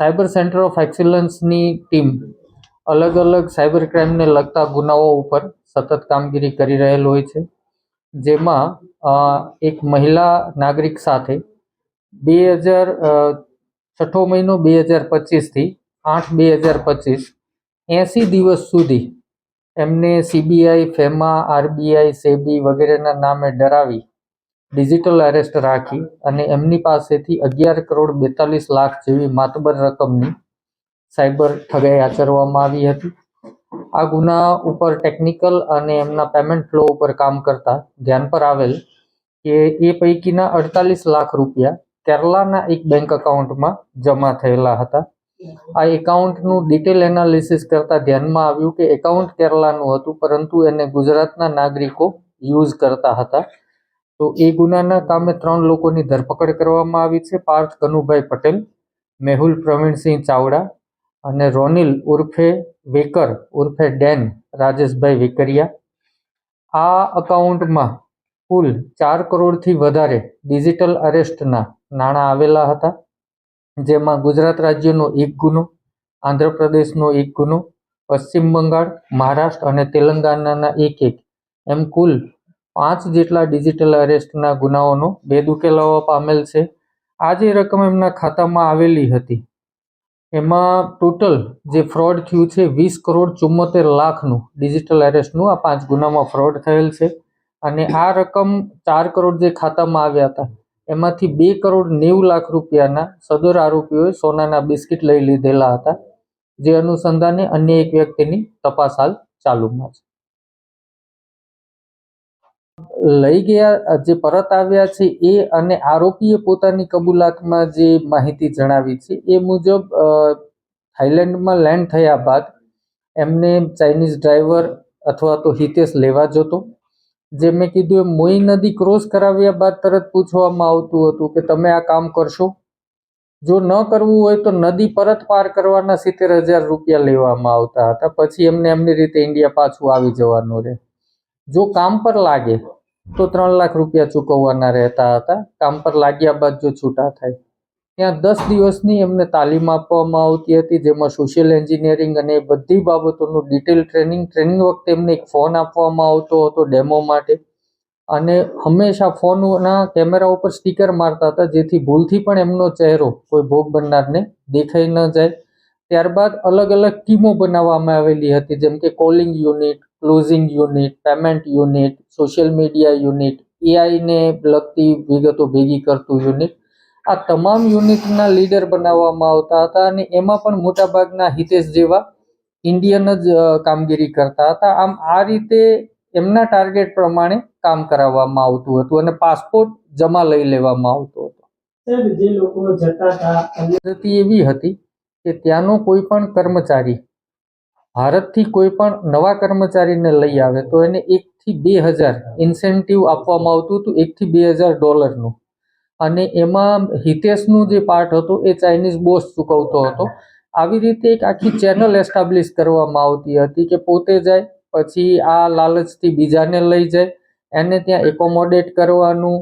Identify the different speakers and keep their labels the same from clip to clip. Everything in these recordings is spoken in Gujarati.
Speaker 1: સાયબર સેન્ટર ઓફ એક્સિલન્સની ટીમ અલગ અલગ સાયબર ક્રાઇમને લગતા ગુનાઓ ઉપર સતત કામગીરી કરી રહેલ હોય છે. જેમાં એક મહિલા નાગરિક સાથે બે હજાર છઠ્ઠો મહિનો બે હજાર પચીસથી આઠ બે હજાર પચીસ એંસી દિવસ સુધી એમને સીબીઆઈ ફેમા આરબીઆઈ સેબી વગેરેના નામે ડરાવી ડિજિટલ એરેસ્ટ રાખી અને એમની પાસેથી અગિયાર કરોડ બેતાલીસ લાખ જેવી માતબર રકમની સાયબર ઠગાઈ આચરવામાં આવી હતી. આ ગુના ઉપર ટેકનિકલ અને એમના પેમેન્ટ ફ્લો ઉપર કામ કરતા ધ્યાન પર આવેલ કે એ પૈકીના અડતાલીસ લાખ રૂપિયા કેરલાના એક બેંક એકાઉન્ટમાં જમા થયેલા હતા. આ એકાઉન્ટનું ડિટેલ એનાલિસિસ કરતા ધ્યાનમાં આવ્યું કે એકાઉન્ટ કેરલાનું હતું, પરંતુ એને ગુજરાતના નાગરિકો યુઝ કરતા હતા. તો એ ગુનાના કામે ત્રણ લોકોની ધરપકડ કરવામાં આવી છે. પાર્થ કનુભાઈ પટેલ, મેહુલ પ્રવીણસિંહ ચાવડા અને રોનિલ ઉર્ફે વેકર, ઉર્ફે ડેન રાજેશભાઈ વેકરિયા. આ અકાઉન્ટમાં કુલ ચાર કરોડથી વધારે ડિજિટલ અરેસ્ટના નાણાં આવેલા હતા, જેમાં ગુજરાત રાજ્યનો એક ગુનો, આંધ્રપ્રદેશનો એક ગુનો, પશ્ચિમ બંગાળ, મહારાષ્ટ્ર અને તેલંગાણાના એક એક. એમ કુલ પાંચ જેટલા ડિજિટલ અરેસ્ટના ગુનાઓનો ભેદ ઉકેલાવવા પામેલ છે. આ જે રકમ એમના ખાતામાં આવેલી હતી. એમાં ટોટલ જે ફ્રોડ થયું છે, વીસ કરોડ ચુમ્મોતેર લાખનું ડિજિટલ અરેસ્ટનું આ પાંચ ગુનામાં ફ્રોડ થયેલ છે. અને આ રકમ ચાર કરોડ જે ખાતામાં આવ્યા હતા, એમાંથી બે કરોડ નેવું લાખ રૂપિયાના સદર આરોપીઓએ સોનાના બિસ્કિટ લઈ લીધેલા હતા, જે અનુસંધાને અન્ય એક વ્યક્તિની તપાસ હાલ ચાલુમાં છે. લઈ ગયા, જે પરત આવ્યા છે, એ અને આરોપીએ પોતાની કબૂલાતમાં જે માહિતી જણાવી છે, એ મુજબ થાઈલેન્ડમાં લેન્ડ થયા બાદ એમને ચાઇનીઝ ડ્રાઈવર અથવા તો હિતેશ લેવા જતો, જે મેં કીધું એમ, મોઈ નદી ક્રોસ કરાવ્યા બાદ તરત પૂછવામાં આવતું હતું કે તમે આ કામ કરશો? જો ન કરવું હોય તો નદી પરત પાર કરવાના સિત્તેર હજાર રૂપિયા લેવામાં આવતા હતા, પછી એમને એમની રીતે ઇન્ડિયા પાછું આવી જવાનું રહે. જો કામ પર લાગે, તો ત્રણ લાખ રૂપિયા ચૂકવવાના રહેતા હતા. કામ પર લાગ્યા બાદ જો છૂટા થાય, ત્યાં દસ દિવસની એમને તાલીમ આપવામાં આવતી હતી, જેમાં સોશિયલ એન્જિનિયરિંગ અને બધી બાબતોનું ડિટેલ ટ્રેનિંગ ટ્રેનિંગ વખતે એમને એક ફોન આપવામાં આવતો હતો ડેમો માટે. અને હંમેશા ફોનના કેમેરા ઉપર સ્ટીકર મારતા હતા, જેથી ભૂલથી પણ એમનો ચહેરો કોઈ ભોગ બનનારને દેખાઈ ન જાય. ત્યારબાદ અલગ અલગ ટીમો બનાવવામાં આવેલી હતી, જેમ કે calling unit closing unit payment unit social media unit એઆઈને લગતી વિગતો ભેગી કરતું યુનિટ આ તમામ યુનિટના લીડર બનાવવામાં આવતા હતા અને એમાં પણ મોટાભાગના હિતેશ જેવા ઇન્ડિયન જ કામગીરી કરતા હતા. આમ આ રીતે એમના ટાર્ગેટ પ્રમાણે કામ કરાવવામાં આવતું હતું અને પાસપોર્ટ જમા લઈ લેવામાં આવતો હતો.
Speaker 2: જે લોકો જતા હતા
Speaker 1: પદ્ધતિ એવી હતી કે ત્યાંનો કોઈ પણ કર્મચારી ભારતથી કોઈ પણ નવા કર્મચારીને લઈ આવે તો એને એકથી બે હજાર ઇન્સેન્ટિવ આપવામાં આવતું હતું, એકથી બે હજાર ડોલરનું. અને એમાં હિતેશનું જે પાર્ટ હતો એ ચાઇનીઝ બોસ ચૂકવતો હતો. આવી રીતે એક આખી ચેનલ એસ્ટાબ્લિશ કરવામાં આવતી હતી કે પોતે જાય, પછી આ લાલચથી બીજાને લઈ જાય, એને ત્યાં એકોમોડેટ કરવાનું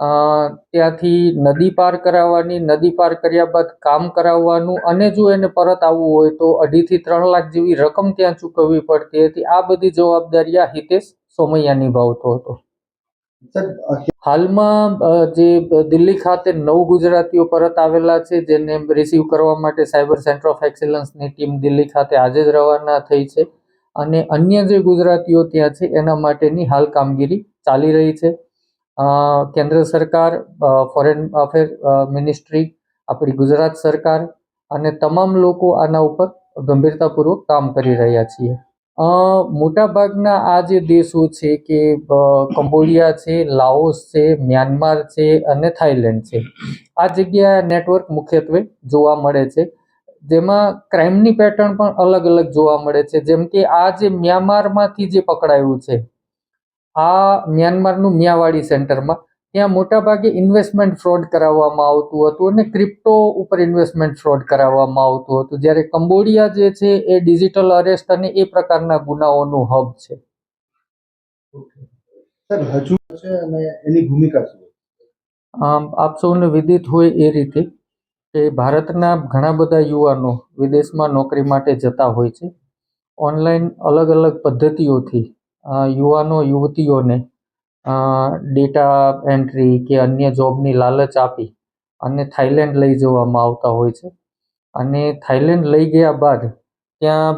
Speaker 1: ત્યાંથી નદી પાર કરાવવાની નદી પાર કર્યા બાદ કામ કરાવવાનું અને જો એને પરત આવવું હોય તો અઢીથી ત્રણ લાખ જેવી રકમ ત્યાં ચૂકવવી પડતી હતી. આ બધી જવાબદારી આ હિતેશ સોમૈયા નિભાવતો હતો. હાલમાં જે દિલ્હી ખાતે નવ ગુજરાતીઓ પરત આવેલા છે જેને રિસીવ કરવા માટે સાયબર સેન્ટર ઓફ એક્સેલન્સની ટીમ દિલ્હી ખાતે આજે જ રવાના થઈ છે. અને અન્ય જે ગુજરાતીઓ ત્યાં છે એના માટેની હાલ કામગીરી ચાલી રહી છે. કેન્દ્ર સરકાર ફોરેન અફેર મિનિસ્ટ્રી આપણી ગુજરાત સરકાર અને તમામ લોકો આના ઉપર ગંભીરતાપૂર્વક કામ કરી રહ્યા છીએ. મોટાભાગના આ જે દેશો છે કે કંબોડિયા છે, લાઓસ છે, મ્યાનમાર છે અને થાઈલેન્ડ છે, આ જગ્યાએ નેટવર્ક મુખ્યત્વે જોવા મળે છે. જેમાં ક્રાઇમની પેટર્ન પણ અલગ અલગ જોવા મળે છે. જેમ કે આ જે મ્યાનમારમાંથી જે પકડાયું છે આ મ્યાનમારનું મિયાવાડી સેન્ટરમાં ત્યાં મોટાભાગે ઇન્વેસ્ટમેન્ટ ફ્રોડ કરાવવામાં આવતું હતું અને ક્રિપ્ટો ઉપર ઇન્વેસ્ટમેન્ટ ફ્રોડ કરાવવામાં આવતું હતું. જ્યારે કંબોડિયા જે છે એ ડિજિટલ અરેસ્ટ અને એ પ્રકારના ગુનાઓનું હબ છે.
Speaker 3: સાહેબ હજુ છે અને એની ભૂમિકા શું
Speaker 1: આપ સૌને વિદિત હોય એ રીતે કે ભારતના ઘણા બધા યુવાનો વિદેશમાં નોકરી માટે જતા હોય છે. ઓનલાઈન અલગ અલગ પદ્ધતિઓથી યુવાનો, યુવતીઓને ડેટા એન્ટ્રી કે અન્ય જોબની લાલચ આપી અને થાઈલેન્ડ લઈ જવામાં આવતા હોય છે. અને થાઈલેન્ડ લઈ ગયા બાદ ત્યાં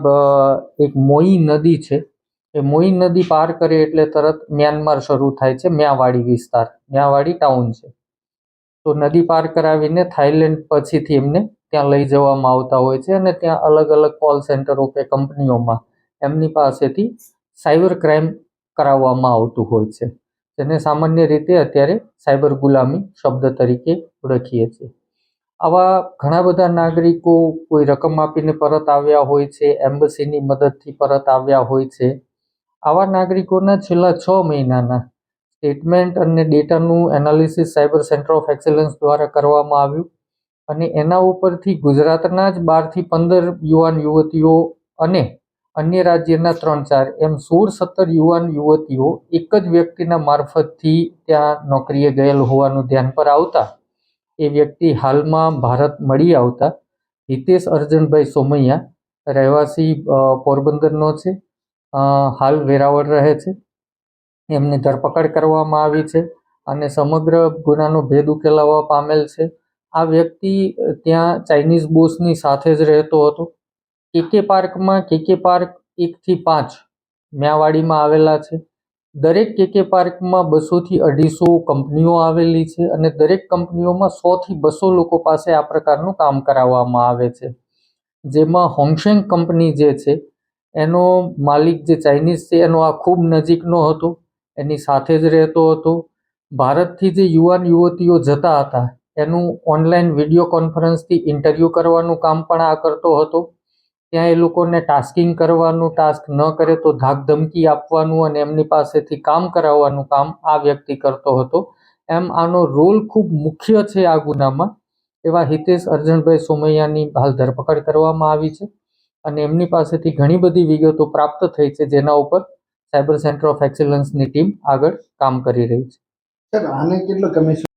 Speaker 1: એક મોઈ નદી છે. એ મોઈ નદી પાર કરે એટલે તરત મ્યાનમાર શરૂ થાય છે, મ્યાવાડી વિસ્તાર, મ્યાવાડી ટાઉન છે. તો નદી પાર કરાવીને થાઈલેન્ડ પછીથી એમને ત્યાં લઈ જવામાં આવતા હોય છે અને ત્યાં અલગ અલગ કોલ સેન્ટરો કે કંપનીઓમાં એમની પાસેથી સાયબર ક્રાઇમ કરાવવામાં આવતું હોય છે. જેને સામાન્ય રીતે અત્યારે સાયબર ગુલામી શબ્દ તરીકે ઓળખીએ છીએ. આવા ઘણા બધા નાગરિકો કોઈ રકમ આપીને પરત આવ્યા હોય છે, એમ્બસીની મદદથી પરત આવ્યા હોય છે. આવા નાગરિકોના છેલ્લા છ મહિનાના સ્ટેટમેન્ટ અને ડેટાનું analysis cyber centre of excellence દ્વારા કરવામાં આવ્યું અને એના ઉપરથી ગુજરાતના જ બારથી પંદર યુવાન યુવતીઓ અને અન્ય રાજ્યના ત્રણ ચાર એમ સોળ સત્તર યુવાન યુવતીઓ એક જ વ્યક્તિના મારફતથી ત્યાં નોકરીએ ગયેલ હોવાનું ધ્યાન પર આવતા એ વ્યક્તિ હાલમાં ભારત મળી આવતા. હિતેશ અર્જનભાઈ સોમૈયા રહેવાસી પોરબંદરનો છે. હાલ વેરાવળ રહે છે. એમની ધરપકડ કરવામાં આવી છે અને સમગ્ર ગુનાનો ભેદ ઉકેલાવવા પામેલ છે. આ વ્યક્તિ ત્યાં ચાઇનીઝ બોસની સાથે જ રહેતો હતો. કેકે પાર્કમાં કેકે પાર્ક એકથી પાંચ મ્યાવાડીમાં આવેલા છે. દરેક કેકે પાર્કમાં બસોથી અઢીસો કંપનીઓ આવેલી છે અને દરેક કંપનીઓમાં સોથી બસો લોકો પાસે આ પ્રકારનું કામ કરાવવામાં આવે છે. જેમાં હોંગશેંગ કંપની જે છે, એનો માલિક જે ચાઇનીઝ છે, એનો આ ખૂબ નજીકનો હતો, એની સાથે જ રહેતો હતો. ભારતથી જે યુવાન યુવતીઓ જતા હતા, એનું ઓનલાઈન વીડિયો કોન્ફરન્સથી ઇન્ટરવ્યૂ કરવાનું કામ પણ આ કરતો હતો. ત્યાં એ લોકોને ટાસ્કિંગ કરવાનું, ટાસ્ક ન કરે તો ધાક ધમકી આપવાનું અને એમની પાસેથી કામ કરાવવાનું કામ આ વ્યક્તિ કરતો હતો. એમ આનો રોલ ખૂબ મુખ્ય છે આ ગુનામાં. એવા હિતેશ અર્જણભાઈ સોમૈયાની હાલ ધરપકડ કરવામાં આવી છે અને એમની પાસેથી ઘણી બધી વિગતો પ્રાપ્ત થઈ છે જેના ઉપર સાયબર સેન્ટર ઓફ એક્સેલન્સની ટીમ આગળ કામ કરી રહી છે.
Speaker 3: સર આને કેટલો કમિશન